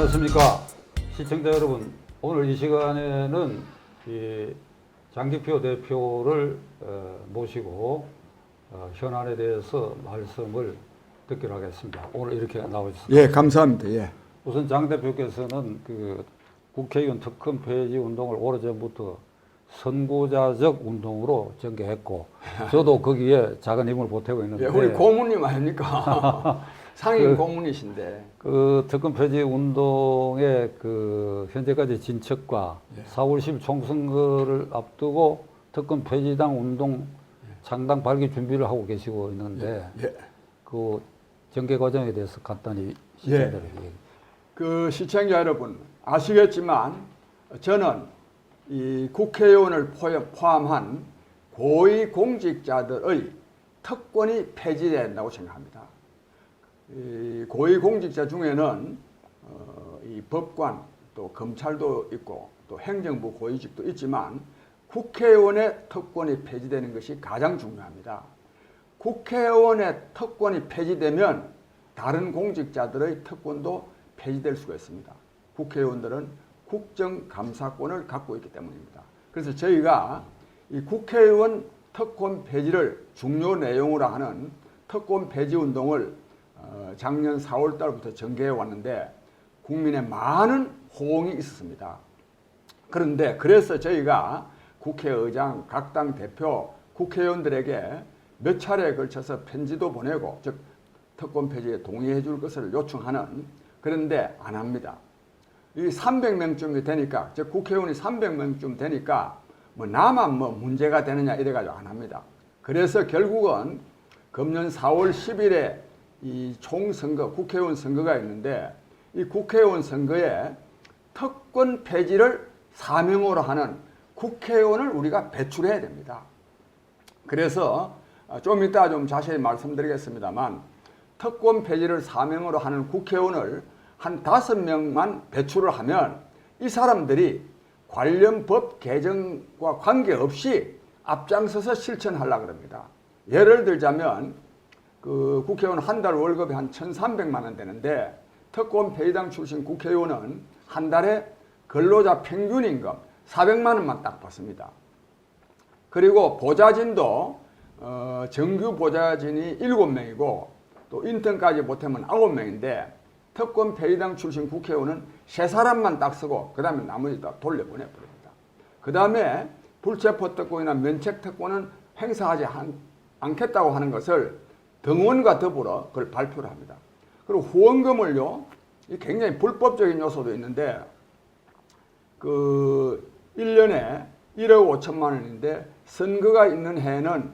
안녕하십니까 시청자 여러분 오늘 이 시간에는 이 장기표 대표를 어, 모시고 어, 현안에 대해서 말씀을 듣기로 하겠습니다. 오늘 이렇게 나오셨습니다. 예, 감사합니다. 예. 우선 장 대표께서는 그 국회의원 특검 폐지 운동을 오래전부터 선고자적 운동으로 전개했고 저도 거기에 작은 힘을 보태고 있는데 예, 우리 고문님 아닙니까? 상임 고문이신데. 그 특검 폐지 운동의 그 현재까지 진척과 예. 4월 10일 총선거를 앞두고 특검 폐지당 운동 창당 발기 준비를 하고 계시고 있는데 예. 그 전개 과정에 대해서 간단히 예. 시청자들에게 그 시청자 여러분 아시겠지만 저는 이 국회의원을 포함- 포함한 고위 공직자들의 특권이 폐지된다고 생각합니다. 이 고위 공직자 중에는 어, 이 법관 또 검찰도 있고 또 행정부 고위직도 있지만 국회의원의 특권이 폐지되는 것이 가장 중요합니다. 국회의원의 특권이 폐지되면 다른 공직자들의 특권도 폐지될 수가 있습니다. 국회의원들은 국정감사권을 갖고 있기 때문입니다. 그래서 저희가 이 국회의원 특권 폐지를 중요 내용으로 하는 특권 폐지 운동을 어, 작년 4월 달부터 전개해 왔는데 국민의 많은 호응이 있었습니다. 그런데 그래서 저희가 국회의장, 각 당 대표, 국회의원들에게 몇 차례에 걸쳐서 편지도 보내고 즉 특권 폐지에 동의해 줄 것을 요청하는 그런데 안 합니다. 이 300명쯤이 되니까 즉 국회의원이 300명쯤 되니까 뭐 나만 뭐 문제가 되느냐 이래가지고 안 합니다. 그래서 결국은 금년 4월 10일에 이 총선거 국회의원 선거가 있는데 이 국회의원 선거에 특권 폐지를 사명으로 하는 국회의원을 우리가 배출해야 됩니다. 그래서 어, 좀 이따 좀 자세히 말씀드리겠습니다만 특권 폐지를 사명으로 하는 국회의원을 한 다섯 명만 배출을 하면 이 사람들이 관련 법 개정과 관계없이 앞장서서 실천하려고 합니다. 예를 들자면 그 국회의원 한 달 월급이 한 1,300만 원 되는데 특권 폐지당 출신 국회의원은 한 달에 근로자 평균 임금 400만 원만 딱 받습니다. 그리고 보좌진도 어, 정규 보좌진이 7명이고 또 인턴까지 못하면 9명인데 특권 폐의당 출신 국회의원은 세 사람만 딱 쓰고 그 다음에 나머지 다 돌려보내 버립니다. 그 다음에 불체포 특권이나 면책 특권은 행사하지 않, 않겠다고 하는 것을 등원과 더불어 그걸 발표를 합니다. 그리고 후원금을요, 이 굉장히 불법적인 요소도 있는데 그 1년에 1억 5천만 원인데 선거가 있는 해에는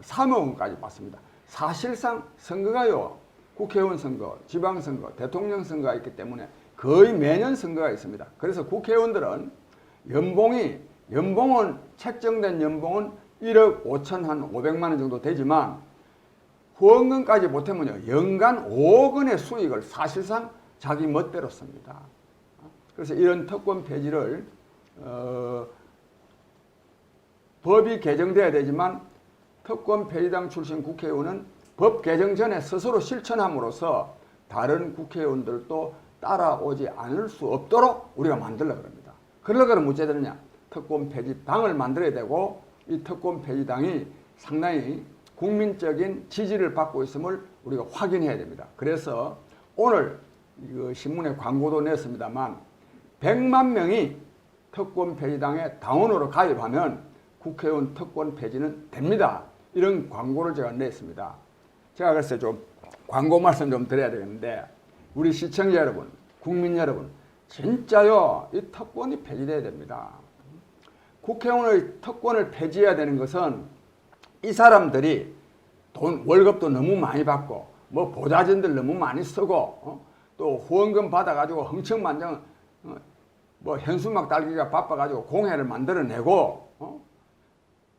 3억 원까지 받습니다. 사실상 선거가요. 국회의원 선거, 지방선거, 대통령 선거가 있기 때문에 거의 매년 선거가 있습니다. 그래서 국회의원들은 연봉이 연봉은 책정된 연봉은 1억 5천 한 500만 원 정도 되지만 후원금까지 못하면요 연간 5억 원의 수익을 사실상 자기 멋대로 씁니다. 그래서 이런 특권 폐지를 어, 법이 개정돼야 되지만 특권 폐지당 출신 국회의원은 법 개정 전에 스스로 실천함으로써 다른 국회의원들도 따라오지 않을 수 없도록 우리가 만들려고 합니다. 그러려면 어찌 되느냐? 특권 폐지당을 만들어야 되고 이 특권 폐지당이 상당히 국민적인 지지를 받고 있음을 우리가 확인해야 됩니다. 그래서 오늘 이거 신문에 광고도 냈습니다만 100만 명이 특권 폐지당에 당원으로 가입하면 국회의원 특권 폐지는 됩니다. 이런 광고를 제가 냈습니다. 제가 그래서 좀 광고 말씀 좀 드려야 되겠는데 우리 시청자 여러분, 국민 여러분, 진짜요 이 특권이 폐지돼야 됩니다. 국회의원의 특권을 폐지해야 되는 것은 이 사람들이 돈 월급도 너무 많이 받고 뭐 보좌진들 너무 많이 쓰고 어? 또 후원금 받아가지고 흥청만장 어? 뭐 현수막 달기가 바빠가지고 공회를 만들어내고 어?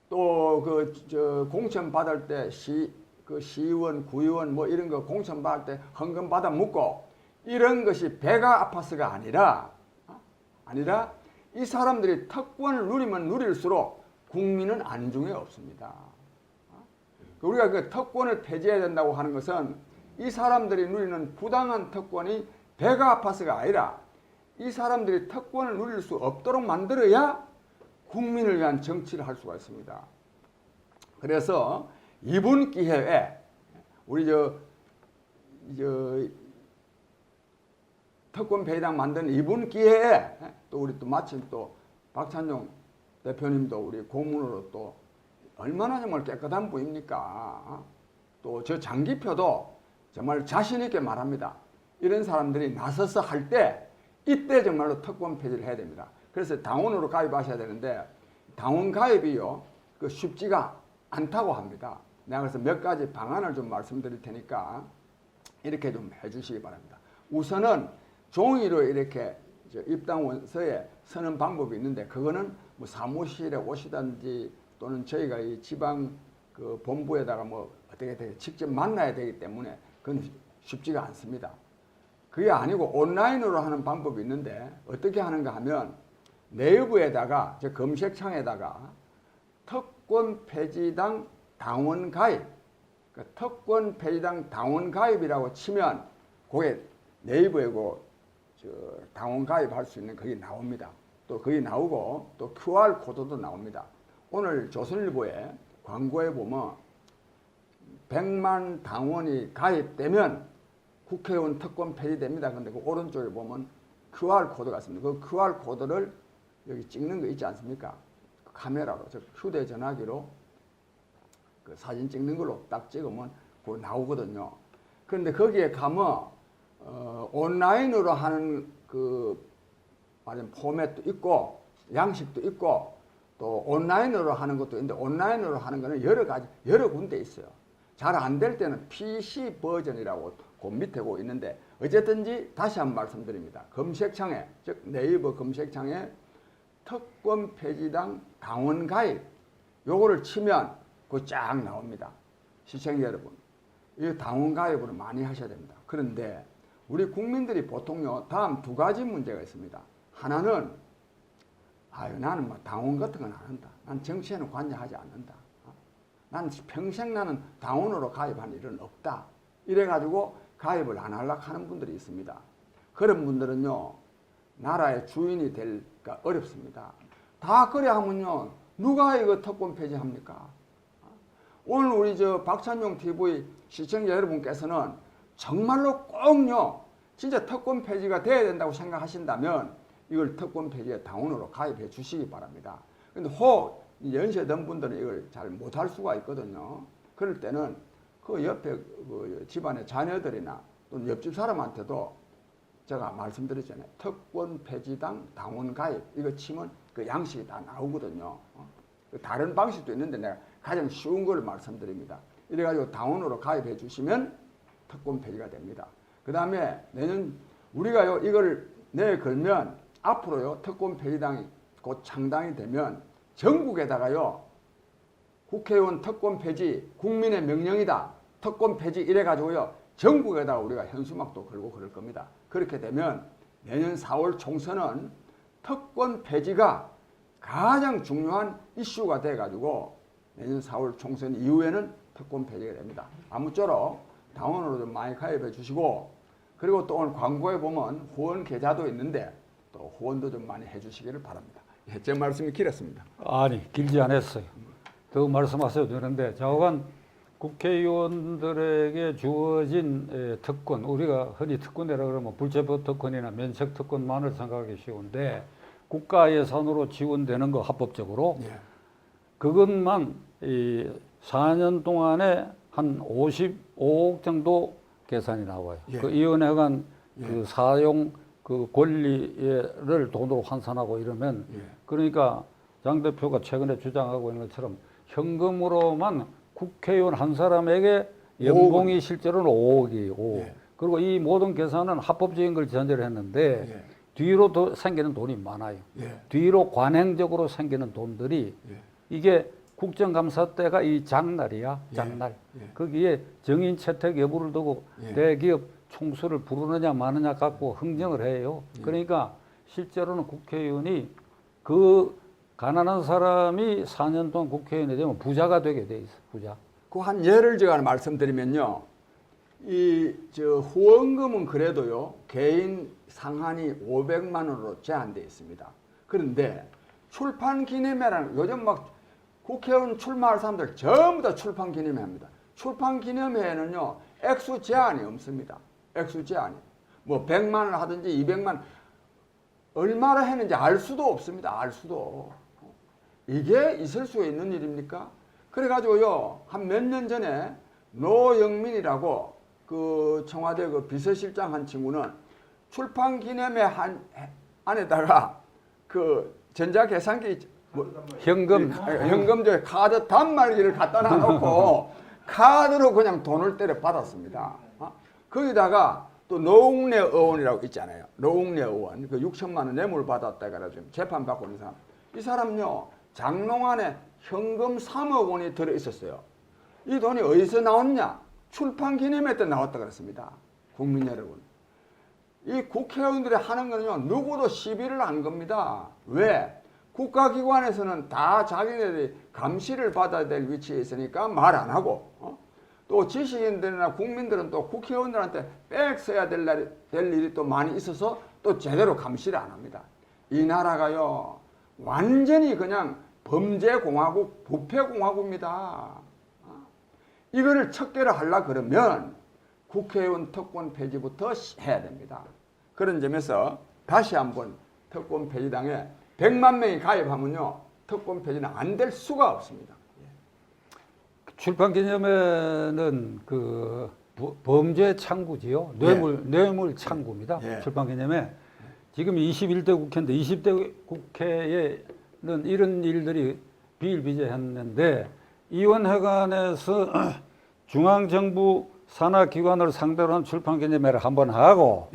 또그 공천 받을 때 시 그 시의원, 구의원 뭐 이런 거 공천 받을 때 헌금 받아 묻고 이런 것이 배가 아파서가 아니라 어? 아니라 이 사람들이 특권을 누리면 누릴수록 국민은 안중에 없습니다. 어? 우리가 그 특권을 폐지해야 된다고 하는 것은 이 사람들이 누리는 부당한 특권이 배가 아파서가 아니라 이 사람들이 특권을 누릴 수 없도록 만들어야 국민을 위한 정치를 할 수가 있습니다. 그래서 이번 기회에 우리 저, 저 특권 배당 만드는 이번 기회에 또 우리 또 마침 또 박찬용 대표님도 우리 고문으로 또 얼마나 정말 깨끗한 분입니까? 또 저 장기표도 정말 자신 있게 말합니다. 이런 사람들이 나서서 할 때 이때 정말로 특권 폐지를 해야 됩니다. 그래서 당원으로 가입하셔야 되는데 당원 가입이요 그 쉽지가 않다고 합니다. 내가 그래서 몇 가지 방안을 좀 말씀드릴 테니까 이렇게 좀 해주시기 바랍니다. 우선은 종이로 이렇게 저 입당 원서에 쓰는 방법이 있는데 그거는 뭐 사무실에 오시든지 또는 저희가 이 지방 그 본부에다가 뭐 어떻게 되게 직접 만나야 되기 때문에 그건 쉽지가 않습니다. 그게 아니고 온라인으로 하는 방법이 있는데 어떻게 하는가 하면 네이버에다가 저 검색창에다가 특권 폐지당 당원 가입, 그 특권 폐지당 당원 가입이라고 치면 그게 네이버에고 저 당원 가입할 수 있는 거기 나옵니다. 또 거기 나오고 또 QR 코드도 나옵니다. 오늘 조선일보에 광고에 보면 100만 당원이 가입되면 국회의원 특권 폐지됩니다. 근데 그 오른쪽에 보면 QR 코드가 있습니다. 그 QR 코드를 여기 찍는 거 있지 않습니까? 그 카메라로, 즉 휴대전화기로 그 사진 찍는 걸로 딱 찍으면 그거 나오거든요. 그런데 거기에 가면 어, 온라인으로 하는 그 말하자면 포맷도 있고 양식도 있고 또 온라인으로 하는 것도 있는데 온라인으로 하는 거는 여러 가지 여러 군데 있어요. 잘 안 될 때는 PC 버전이라고 그 밑에 고 있는데 어쨌든지 다시 한 번 말씀드립니다. 검색창에 즉 네이버 검색창에 특권 폐지당 당원 가입 요거를 치면 그 쫙 나옵니다. 시청자 여러분, 이 당원 가입을 많이 하셔야 됩니다. 그런데 우리 국민들이 보통요 다음 두 가지 문제가 있습니다. 하나는 아유 나는 뭐 당원 같은 건 안 한다. 난 정치에는 관여하지 않는다. 어? 난 평생 나는 당원으로 가입한 일은 없다. 이래가지고 가입을 안 하려고 하는 분들이 있습니다. 그런 분들은요 나라의 주인이 될까 어렵습니다. 다 그래 하면요 누가 이거 특권 폐지합니까? 오늘 우리 저 박찬용 TV 시청자 여러분께서는 정말로 꼭요 진짜 특권 폐지가 돼야 된다고 생각하신다면 이걸 특권 폐지에 당원으로 가입해 주시기 바랍니다. 근데 혹 연세 든 분들은 이걸 잘 못할 수가 있거든요. 그럴 때는 그 옆에 그 집안의 자녀들이나 또는 옆집 사람한테도 제가 말씀드렸잖아요. 특권 폐지당 당원 가입 이거 치면 그 양식이 다 나오거든요. 어? 다른 방식도 있는데 내가 가장 쉬운 걸 말씀드립니다. 이래가지고 당원으로 가입해 주시면 특권 폐지가 됩니다. 그 다음에 내년 우리가요 이걸 내에 걸면 앞으로요 특권 폐지당이 곧 창당이 되면 전국에다가요 국회의원 특권 폐지 국민의 명령이다 특권 폐지 이래 가지고요 전국에다가 우리가 현수막도 걸고 그럴 겁니다. 그렇게 되면 내년 4월 총선은 특권 폐지가 가장 중요한 이슈가 돼 가지고 내년 4월 총선 이후에는 특권 폐지가 됩니다. 아무쪼록 당원으로 좀 많이 가입해 주시고 그리고 또 오늘 광고에 보면 후원 계좌도 있는데 또 후원도 좀 많이 해 주시기를 바랍니다. 예, 제 말씀이 길었습니다. 아니 길지 않았어요. 더 말씀하셔도 되는데 좌우간 국회의원들에게 주어진 에, 특권 우리가 흔히 특권이라 그러면 불체포 특권이나 면책 특권만을 생각하기 쉬운데 국가 예산으로 지원되는 거 합법적으로 예. 그것만 이 4년 동안에 한 55억 정도 계산이 나와요. 예. 그 위원회가 예. 그 사용 그 권리를 돈으로 환산하고 이러면 예. 그러니까 장 대표가 최근에 주장하고 있는 것처럼 현금으로만 국회의원 한 사람에게 연봉이 실제로는 5억이에요. 5억. 예. 그리고 이 모든 계산은 합법적인 걸 전제를 했는데 예. 뒤로 더 생기는 돈이 많아요. 예. 뒤로 관행적으로 생기는 돈들이 예. 이게 국정감사 때가 이 장날이야, 예. 장날. 예. 거기에 정인 채택 여부를 두고 예. 대기업 총수를 부르느냐 마느냐 갖고 흥정을 해요. 예. 그러니까 실제로는 국회의원이 그 가난한 사람이 4년 동안 국회의원이 되면 부자가 되게 돼 있어, 부자. 그 한 예를 제가 말씀드리면요. 이 저 후원금은 그래도요 개인 상한이 500만 원으로 제한돼 있습니다. 그런데 출판 기념회라는 요즘 막 국회의원 출마할 사람들 전부 다 출판 기념회입니다. 출판 기념회에는요 액수 제한이 없습니다. 액수 제한이 뭐 100만 원 하든지 200만 원 얼마나 했는지 알 수도 없습니다. 알 수도. 이게 있을 수 있는 일입니까? 그래가지고요, 한 몇 년 전에 노영민이라고 그 청와대 그 비서실장 한 친구는 출판 기념회 한 안에다가 그 전자 계산기 뭐 현금 현금 저 카드 단말기를 갖다 놔놓고 카드로 그냥 돈을 때려 받았습니다. 어? 거기다가 또 노웅래 의원이라고 있잖아요. 노웅래 의원 그 6천만 원 뇌물 받았다 그래가지고 재판 받고 있는 사람. 이 사람요 장롱 안에 현금 3억 원이 들어 있었어요. 이 돈이 어디서 나왔냐? 출판 기념회 때 나왔다 그랬습니다. 국민 여러분. 이 국회의원들이 하는 거는요, 누구도 시비를 안 겁니다. 왜? 국가기관에서는 다 자기네들이 감시를 받아야 될 위치에 있으니까 말 안 하고, 어? 또 지식인들이나 국민들은 또 국회의원들한테 빽 써야 될, 날이, 될 일이 또 많이 있어서 또 제대로 감시를 안 합니다. 이 나라가요, 완전히 그냥 범죄공화국, 부패공화국입니다. 이거를 척결을 하려 그러면 국회의원 특권 폐지부터 시- 해야 됩니다. 그런 점에서 다시 한번 특권 폐지당에 100만 명이 가입하면요. 특권 폐지는 안 될 수가 없습니다. 출판 기념회는 그 부- 범죄 창구지요. 뇌물 뇌물 창구입니다. 예. 출판 기념회. 지금 21대 국회인데 20대 국회에는 이런 일들이 비일비재했는데 이원회관에서 중앙정부 산하 기관을 상대로 한 출판 기념회를 한번 하고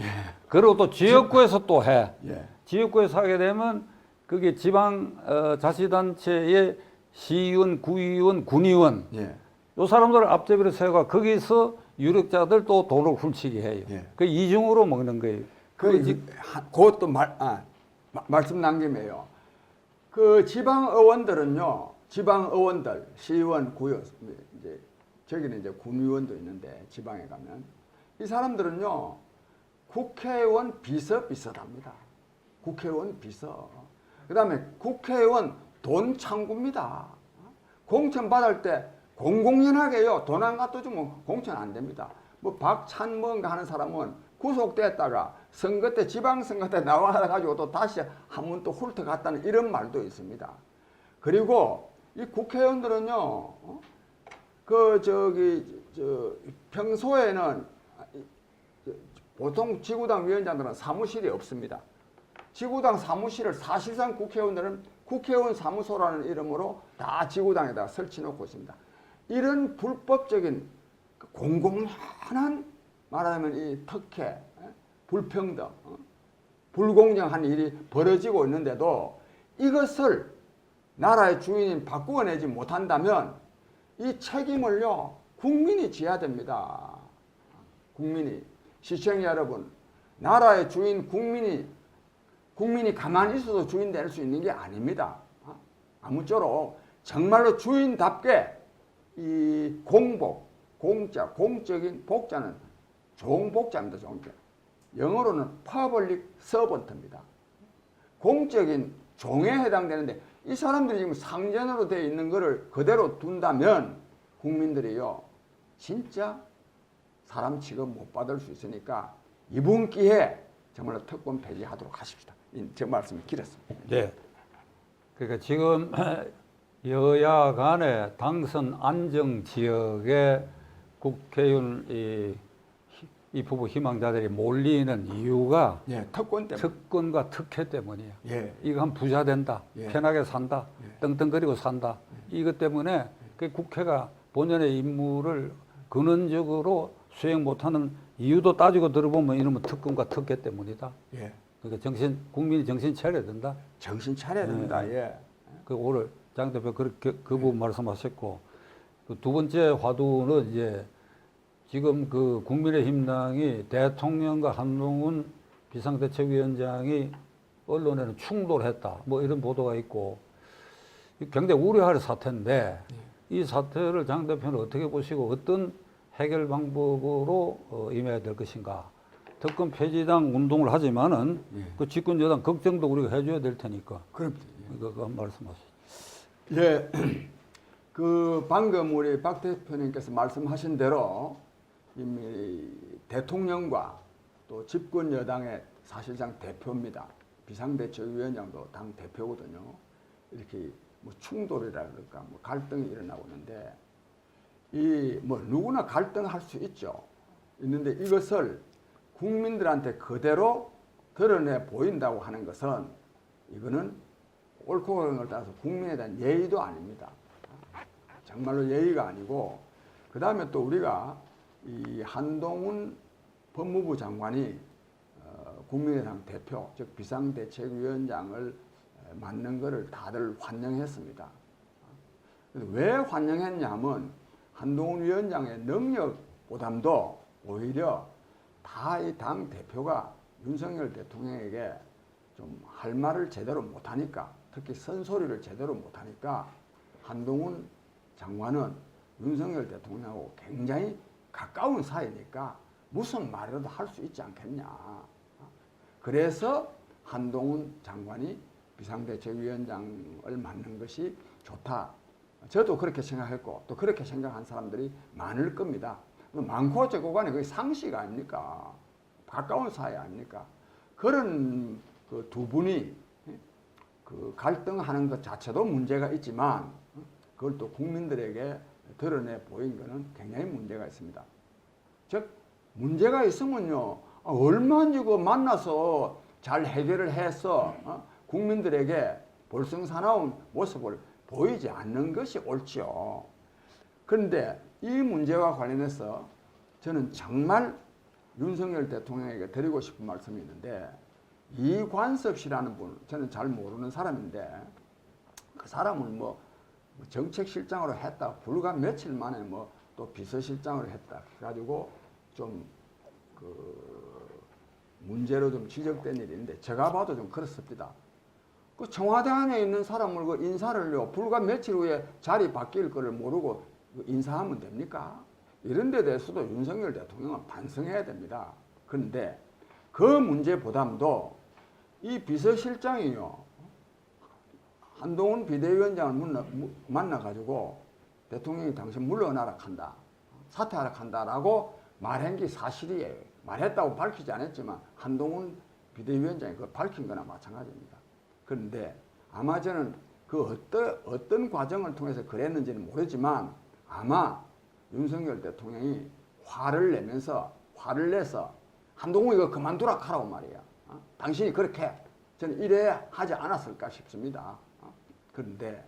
그리고 또 지역구에서 또 해. 예. 지역구에서 하게 되면 그게 지방 어, 자치단체의 시의원, 구의원, 군의원 예. 요 사람들을 앞제비로 세워가 거기서 유력자들 또 돈을 훔치게 해요. 예. 그 이중으로 먹는 거예요. 그, 이- 하- 그것도 말, 아, 마- 말씀 남김에요. 그 지방 의원들은요, 지방 의원들, 시의원, 구의원, 이제 저기는 이제 군의원도 있는데 지방에 가면 이 사람들은요, 국회의원 비서 비서랍니다. 국회의원 비서. 그다음에 국회의원 돈 창구입니다. 공천 받을 때 공공연하게요. 돈 안 갖다 주면 공천 안 됩니다. 뭐 박찬뭔가 하는 사람은 구속됐다가 선거 때 지방선거 때 나와가지고 또 다시 한 번 또 훑어갔다는 이런 말도 있습니다. 그리고 이 국회의원들은요, 어? 그 저기 저 평소에는 보통 지구당 위원장들은 사무실이 없습니다. 지구당 사무실을 사실상 국회의원들은 국회의원 사무소라는 이름으로 다 지구당에다 설치 놓고 있습니다. 이런 불법적인 그 공공연한 말하자면 이 특혜, 에? 불평등, 어? 불공정한 일이 벌어지고 있는데도 이것을 나라의 주인인 바꾸어내지 못한다면 이 책임을요 국민이 져야 됩니다. 국민이 시청자 여러분, 나라의 주인 국민이 국민이 가만히 있어도 주인 될 수 있는 게 아닙니다. 어? 아무쪼록 정말로 주인답게 이 공복, 공자, 공적인 복자는 좋은 복자입니다. 복. 영어로는 public servant입니다. 공적인 종에 해당되는데 이 사람들이 지금 상전으로 되어 있는 것을 그대로 둔다면 국민들이요 진짜 사람 취급 못 받을 수 있으니까 이번 기회에 정말로 특권 폐지하도록 하십시다. 이- 제 말씀이 길었습니다. 네. 그러니까 지금 여야 간에 당선 안정 지역에 국회의원 이, 이 부부 희망자들이 몰리는 이유가 예, 특권 때문에. 특권과 특혜 때문이에요. 예, 이거 하면 부자 된다. 예. 편하게 산다. 예. 떵떵거리고 산다. 이것 때문에 그 국회가 본연의 임무를 근원적으로 수행 못하는 이유도 따지고 들어보면 이러면 특권과 특혜 때문이다. 예. 그러니까 정신 국민이 정신 차려야 된다. 정신 차려야 됩니다. 예. 그 오늘 장 대표 그렇게 그 부분 말씀하셨고 그두 번째 화두는 이제 지금 그 국민의힘당이 대통령과 한동훈 비상대책위원장이 언론에는 충돌했다 뭐 이런 보도가 있고 이 굉장히 우려할 사태인데 이 사태를 장 대표는 어떻게 보시고 어떤 해결 방법으로 어, 임해야 될 것인가. 특검 폐지당 운동을 하지만은 예. 그 집권 여당 걱정도 우리가 해줘야 될 테니까 그럼 그거 그 말씀하시죠. 예, 그 방금 우리 박 대표님께서 말씀하신 대로 이미 대통령과 또 집권 여당의 사실상 대표입니다. 비상대책위원장도 당 대표거든요. 이렇게 뭐 충돌이라 그럴까, 뭐 갈등이 일어나고 있는데 이 뭐 누구나 갈등할 수 있죠. 있는데 이것을 국민들한테 그대로 드러내 보인다고 하는 것은 이거는 옳고 걸 따라서 국민에 대한 예의도 아닙니다. 정말로 예의가 아니고 그 다음에 또 우리가 이 한동훈 법무부 장관이 어, 국민의당 대표 즉 비상대책위원장을 에, 맡는 것을 다들 환영했습니다. 왜 환영했냐면 한동훈 위원장의 능력 보담도 오히려 다 이 당 대표가 윤석열 대통령에게 좀 할 말을 제대로 못하니까 특히 선소리를 제대로 못하니까 한동훈 장관은 윤석열 대통령하고 굉장히 가까운 사이니까 무슨 말이라도 할 수 있지 않겠냐. 그래서 한동훈 장관이 비상대책위원장을 맡는 것이 좋다. 저도 그렇게 생각했고 또 그렇게 생각한 사람들이 많을 겁니다. 많고 적고 간에 그게 상식 아닙니까? 가까운 사이 아닙니까? 그런 그 두 분이 그 갈등하는 것 자체도 문제가 있지만 그걸 또 국민들에게 드러내 보인 것은 굉장히 문제가 있습니다. 즉 문제가 있으면요 아, 얼마나 그 만나서 잘 해결을 해서 어? 국민들에게 볼성사나운 모습을 보이지 않는 것이 옳지요. 그런데 이 문제와 관련해서 저는 정말 윤석열 대통령에게 드리고 싶은 말씀이 있는데 이관섭 씨라는 분 저는 잘 모르는 사람인데 그 사람은 뭐 정책실장으로 했다 불과 며칠 만에 뭐 또 비서실장으로 했다 그래가지고 좀그 문제로 좀 지적된 있는데 제가 봐도 좀 그렇습니다. 그 청와대 안에 있는 사람을 그 인사를요 불과 며칠 후에 자리 바뀔 거를 모르고 그 인사하면 됩니까? 이런 데 대해서도 윤석열 대통령은 반성해야 됩니다. 그런데 그 문제 보담도 이 비서실장이요 한동훈 비대위원장을 만나, 만나가지고 대통령이 당신 물러나라 한다 사퇴하라 한다라고 말한 게 사실이에요. 말했다고 밝히지 않았지만 한동훈 비대위원장이 그걸 밝힌 거나 마찬가지입니다. 그런데 아마 저는 그 어떤, 어떤 과정을 통해서 그랬는지는 모르지만 아마 윤석열 대통령이 화를 내면서 화를 내서 한동훈 이거 그만두라 하라고 말이야. 어? 당신이 그렇게 해. 저는 이래 하지 않았을까 싶습니다. 어? 그런데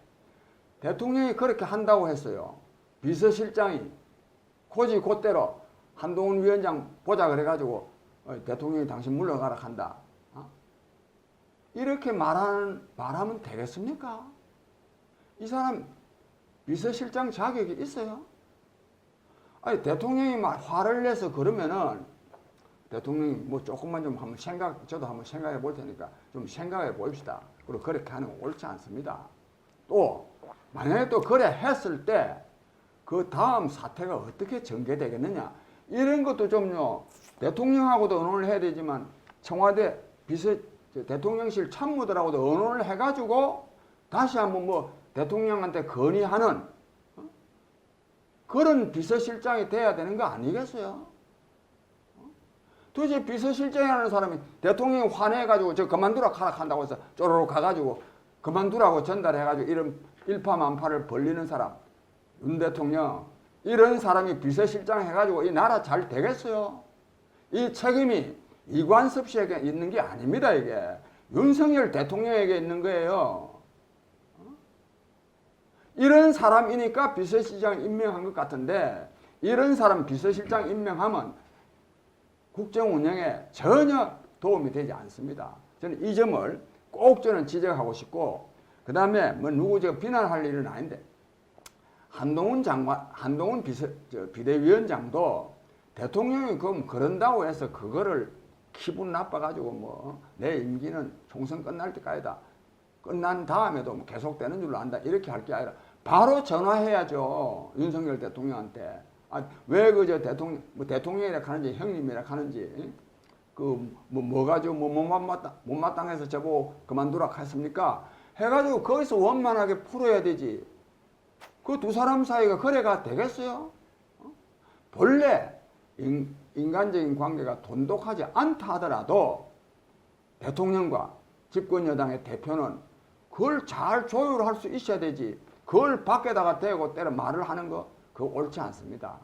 대통령이 그렇게 한다고 했어요. 비서실장이 고지 곧대로 한동훈 위원장 보자 그래가지고 어, 대통령이 당신 물러가라 한다. 어? 이렇게 말하는, 말하면 되겠습니까? 이 사람 비서실장 자격이 있어요? 아니 대통령이 막 화를 내서 그러면은 대통령이 뭐 조금만 좀 한번 생각 저도 한번 생각해 볼 테니까 좀 생각해 봅시다. 그리고 그렇게 하는 건 옳지 않습니다. 또 만약에 또 그래 했을 때 그 다음 사태가 어떻게 전개되겠느냐 이런 것도 좀요 대통령하고도 의논을 해야 되지만 청와대 비서 저 대통령실 참모들하고도 의논을 해가지고 다시 한번 뭐 대통령한테 건의하는 어? 그런 비서실장이 돼야 되는 거 아니겠어요? 어? 도대체 비서실장이라는 사람이 대통령이 화내가지고 저 그만두라 하라 한다고 해서 쪼르르 가가지고 그만두라고 전달해가지고 이런 일파만파를 벌리는 사람 윤 대통령 이런 사람이 비서실장 해가지고 이 나라 잘 되겠어요? 이 책임이 이관섭 씨에게 있는 게 아닙니다 이게 윤석열 대통령에게 있는 거예요. 이런 사람이니까 비서실장 임명한 것 같은데 이런 사람 비서실장 임명하면 국정 운영에 전혀 도움이 되지 않습니다. 저는 이 점을 꼭 저는 지적하고 싶고 그 다음에 뭐 누구 제가 비난할 일은 아닌데 한동훈 장관, 한동훈 비서, 저 비대위원장도 대통령이 그럼 그런다고 해서 그거를 기분 나빠가지고 뭐 내 임기는 총선 끝날 때까지다. 끝난 다음에도 뭐 계속되는 줄로 안다. 이렇게 할 게 아니라 바로 전화해야죠. 윤석열 대통령한테. 아, 왜 그저 대통령 뭐 대통령이라 하는지 형님이라 하는지 그 뭐 뭐 가지고 뭐 못마땅 못마땅해서 저보고 그만두라 했습니까? 해가지고 거기서 원만하게 풀어야 되지. 그 두 사람 사이가 거래가 되겠어요? 어? 본래 인, 인간적인 관계가 돈독하지 않다 하더라도 대통령과 집권 여당의 대표는 그걸 잘 조율할 수 있어야 되지. 그걸 밖에다가 대고 때려 말을 하는 거 그거 옳지 않습니다.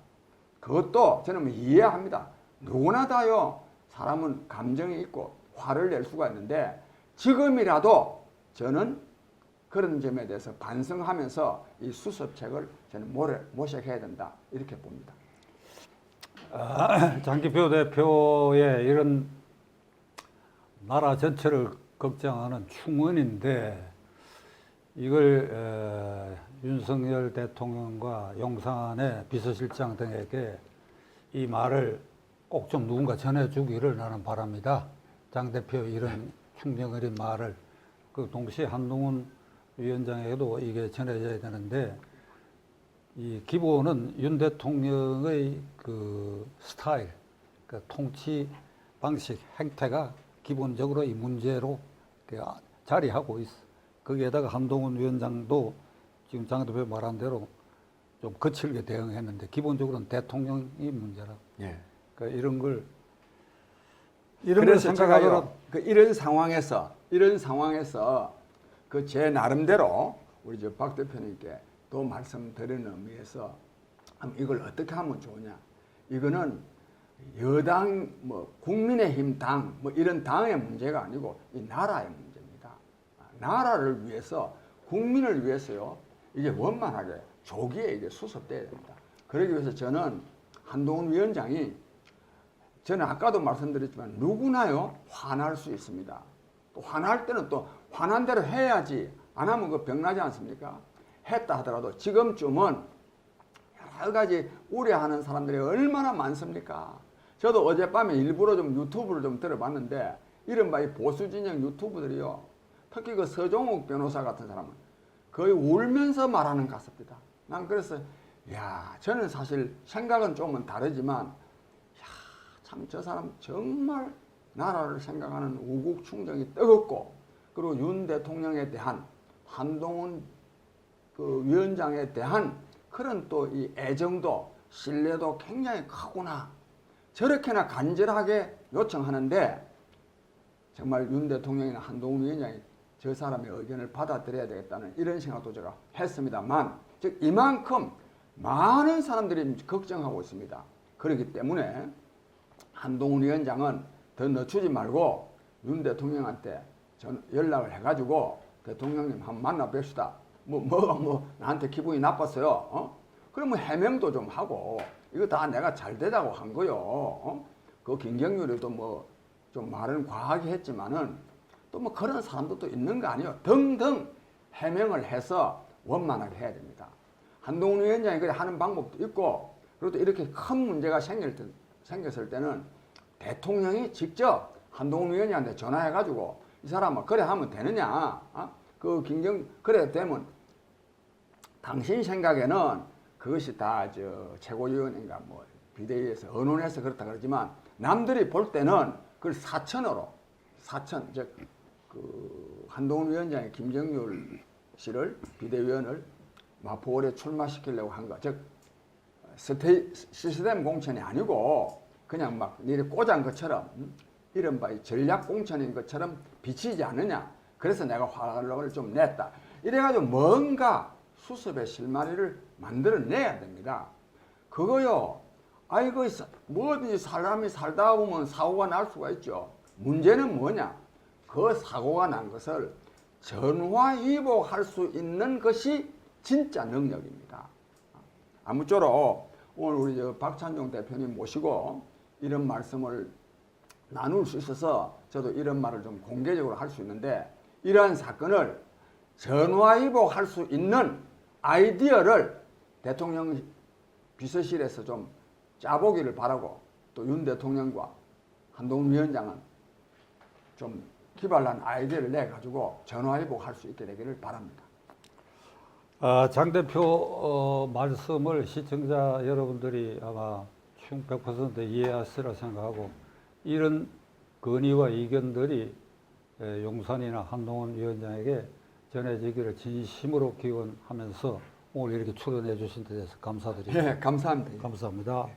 그것도 저는 뭐 이해합니다. 누구나 다요. 사람은 감정이 있고 화를 낼 수가 있는데 지금이라도 저는 그런 점에 대해서 반성하면서 이 수습책을 저는 모래, 모색해야 된다 이렇게 봅니다. 아, 장기표 대표의 이런 나라 전체를 걱정하는 충원인데 이걸 에, 윤석열 대통령과 용산의 비서실장 등에게 이 말을 꼭 좀 누군가 전해주기를 나는 바랍니다. 장 대표 이런 충정 어린 말을 그 동시에 한동훈 위원장에게도 이게 전해져야 되는데 이 기본은 윤 대통령의 그 스타일, 그 통치 방식, 행태가 기본적으로 이 문제로 그 자리하고 있어. 거기에다가 한동훈 위원장도 지금 장 대표 말한 대로 좀 거칠게 대응했는데 기본적으로는 대통령이 문제라. 예. 그러니까 이런 걸 이런 걸 그래서 생각하더라. 제가요, 그 이런 상황에서 이런 상황에서 그 제 나름대로 우리 저 박 대표님께 또 말씀드리는 의미에서 이걸 어떻게 하면 좋으냐 이거는 여당 뭐 국민의힘 당 뭐 이런 당의 문제가 아니고 이 나라의. 아, 나라를 위해서 국민을 위해서요 이게 원만하게 조기에 이게 수습돼야 됩니다. 그러기 위해서 저는 한동훈 위원장이 저는 아까도 말씀드렸지만 누구나요 화날 수 있습니다. 또 화날 때는 또 화난 대로 해야지 안 하면 그 병나지 않습니까? 했다 하더라도 지금쯤은 여러 가지 우려하는 사람들이 얼마나 많습니까? 저도 어젯밤에 일부러 좀 유튜브를 좀 들어봤는데 이른바 이 보수 진영 유튜브들이요. 특히 그 서종욱 변호사 같은 사람은 거의 울면서 말하는 것 같습니다. 난 그래서 야 저는 사실 생각은 조금은 다르지만 참 저 사람 정말 나라를 생각하는 우국 충정이 뜨겁고 그리고 윤 대통령에 대한 한동훈 그 위원장에 대한 그런 또 이 애정도 신뢰도 굉장히 크구나 저렇게나 간절하게 요청하는데 정말 윤 대통령이나 한동훈 위원장이 저 사람의 의견을 받아들여야 되겠다는 이런 생각도 제가 했습니다만 즉 이만큼 많은 사람들이 걱정하고 있습니다. 그렇기 때문에 한동훈 위원장은 더 늦추지 말고 윤 대통령한테 전 연락을 해가지고 대통령님 한번 만나 뵙시다. 뭐 뭐가 뭐 나한테 기분이 나빴어요. 어? 그러면 해명도 좀 하고 이거 다 내가 잘 되자고 한 거요. 어? 그 김경률이도 뭐 좀 말은 과하게 했지만은 또 뭐 그런 사람들도 있는 거 아니에요. 등등 해명을 해서 원만하게 해야 됩니다. 한동훈 위원장이 그래 하는 방법도 있고 그리고 또 이렇게 큰 문제가 생길 때, 생겼을 때는 대통령이 직접 한동훈 위원장한테 전화해가지고 이 사람은 그래 하면 되느냐? 어? 그 김경 그래 되면 당신 생각에는 그것이 다 저 최고위원인가 뭐 비대위에서 언론에서 그렇다 그러지만 남들이 볼 때는 그걸 사천으로 사천 즉 그 한동훈 위원장이 김정률 씨를 비대위원을 마포월에 출마시키려고 한 거. 즉 스테 시스템 공천이 아니고 그냥 막 니네 꽂은 것처럼 음? 이른바 이 전략 공천인 것처럼 비치지 않느냐. 그래서 내가 화를 좀 냈다. 이래가지고 뭔가 수습의 실마리를 만들어내야 됩니다. 그거요. 아이고 뭐든지 사람이 살다 보면 사고가 날 수가 있죠. 문제는 뭐냐? 그 사고가 난 것을 전화위복할 수 있는 것이 진짜 능력입니다. 아무쪼록 오늘 우리 저 박찬종 대표님 모시고 이런 말씀을 나눌 수 있어서 저도 이런 말을 좀 공개적으로 할 수 있는데 이러한 사건을 전화위복할 수 있는 아이디어를 대통령 비서실에서 좀 짜보기를 바라고 또 윤 대통령과 한동훈 위원장은 좀 기발한 아이디어를 내 가지고 전화위복할 수 있게 되기를 바랍니다. 아, 장 대표 어, 말씀을 시청자 여러분들이 아마 충 100% 이해하시리라 생각하고 이런 건의와 의견들이 에, 용산이나 한동훈 위원장에게 전해지기를 진심으로 기원하면서 오늘 이렇게 출연해 주신 데 대해서 감사드립니다. 예, 감사합니다. 감사합니다.